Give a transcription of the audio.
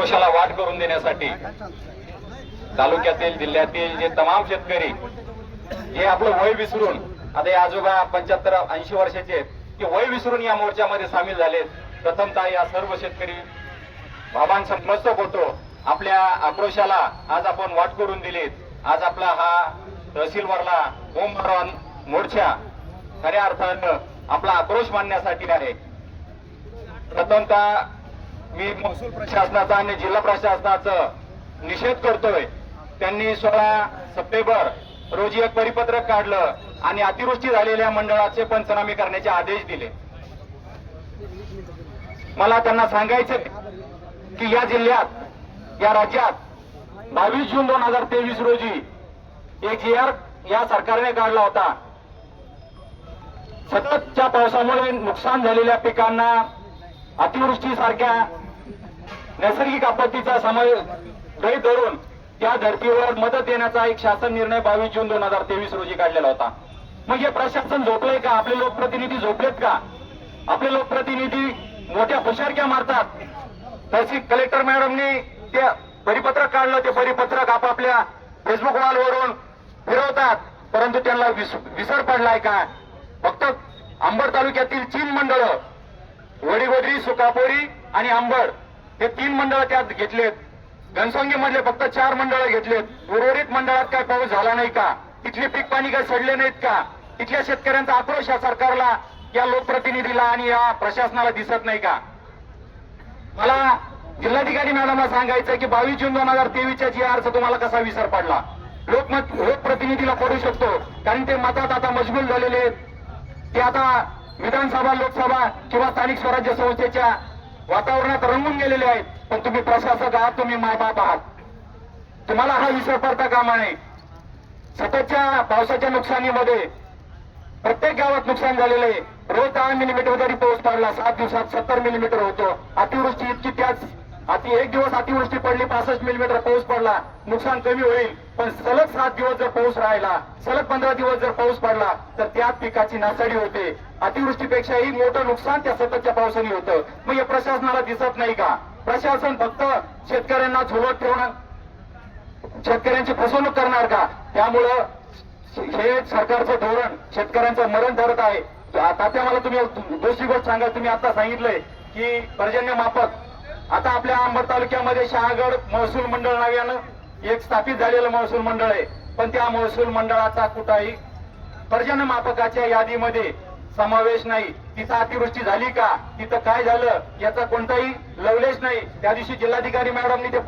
आक्रोशाला वाट करून देण्यासाठी तालुक्यातील जिल्ह्यातील जे तमाम शेतकरी जे आपलं वय विसरून आता आजोबा पंच्याहत्तर ऐंशी वर्षाचे ते वय विसरून या मोर्चामध्ये सामील झालेत. प्रथमतः या सर्व शेतकरी बाबांचा मस्तक होतो. आपल्या आक्रोशाला आज आपण वाट करून दिलीत. आज आपला हा तहसीलवरला ओम भरवान मोर्चा खऱ्या अर्थानं आपला आक्रोश मांडण्यासाठी आहे. प्रथमतः मी महसूल प्रशासनाचा आणि जिल्हा प्रशासनाचा निषेध करतोय. त्यांनी सोळा सप्टेंबर रोजी एक परिपत्रक काढलं आणि अतिवृष्टी झालेल्या मंडळाचे पंचनामे करण्याचे आदेश दिले. मला त्यांना सांगायचं की या जिल्ह्यात या राज्यात बावीस जून दोन हजार तेवीस रोजी एक जी आर या सरकारने काढला होता. सततच्या पावसामुळे नुकसान झालेल्या पिकांना अतिवृष्टी सारख्या नैसर्गिक आपत्तीचा समय गैर धरून त्या धर्तीवर मदत देण्याचा एक शासन निर्णय बावीस जून दोन हजार तेवीस रोजी काढलेला होता. मग हे प्रशासन झोपलंय का? आपले लोकप्रतिनिधी झोपलेत का? आपले लोकप्रतिनिधी मोठ्या हुशारक्या मारतात. तहसील कलेक्टर मॅडमने ते परिपत्रक काढलं ते परिपत्रक आपापल्या फेसबुक वॉलवरून फिरवतात. परंतु त्यांना विसर पडलाय का? फक्त अंबड तालुक्यातील चीन मंडळ वडीगोद्री सुकापोरी आणि आंबड हे तीन मंडळ त्यात घेतलेत. घनसंगी मधले फक्त चार मंडळ घेतलेत. उर्वरित मंडळात काय पाऊस झाला नाही का? तिथले पीक पाणी काय सडले नाहीत का? तिथल्या शेतकऱ्यांचा आक्रोश या सरकारला या लोकप्रतिनिधीला आणि या प्रशासनाला दिसत नाही का? मला जिल्हाधिकारी मॅडमला सांगायचं की बावीस जून दोन हजार तेवीसच्या जी आरचा तुम्हाला कसा विसर पडला? लोकमत लोकप्रतिनिधीला पडू शकतो. कारण ते मतात आता मजबूल झालेले आहेत. ते आता विधानसभा लोकसभा किंवा स्थानिक स्वराज्य संस्थेच्या वातावरणात रंगून गेलेले आहेत. पण तुम्ही प्रशासक आहात तुम्ही मायबाप आहात. तुम्हाला हा विसर पडता कामा नये. सततच्या पावसाच्या नुकसानीमध्ये प्रत्येक गावात नुकसान झालेलं आहे. रोज दहा मिलीमीटर जरी पाऊस पडला सात दिवसात सत्तर मिलीमीटर होतो. अतिवृष्टी इतकी त्याच अति एक दिवस अतिवृष्टी पडली पासष्ट मिलीमीटर पाऊस पडला नुकसान कमी होईल. पण सलग सात दिवस जर पाऊस राहिला सलग पंधरा दिवस जर पाऊस पडला तर त्या पिकाची नासाडी होते. अतिवृष्टीपेक्षाही मोठं नुकसान त्या सततच्या पावसाने होतं. मग हे प्रशासनाला दिसत नाही का? प्रशासन फक्त शेतकऱ्यांना झोलत ठेवणं शेतकऱ्यांची फसवणूक करणार का? त्यामुळं हे सरकारचं धोरण शेतकऱ्यांचं मरण ठरत आहे. आता त्या मला तुम्ही दुसरी गोष्ट सांगा तुम्ही आता सांगितलंय की पर्जन्य मापक आता आपल्या अंबड तालुक्यामध्ये शहागड महसूल मंडळ नव्यानं एक स्थापित झालेलं महसूल मंडळ आहे. पण त्या महसूल मंडळाचा कुठाही पर्जन्य मापकाच्या यादीमध्ये समावेश नाही. तिथं अतिवृष्टी झाली का? तिथं काय झालं? याचा कोणताही लवलेश नाही. त्या दिवशी जिल्हाधिकारी मॅडमनी ते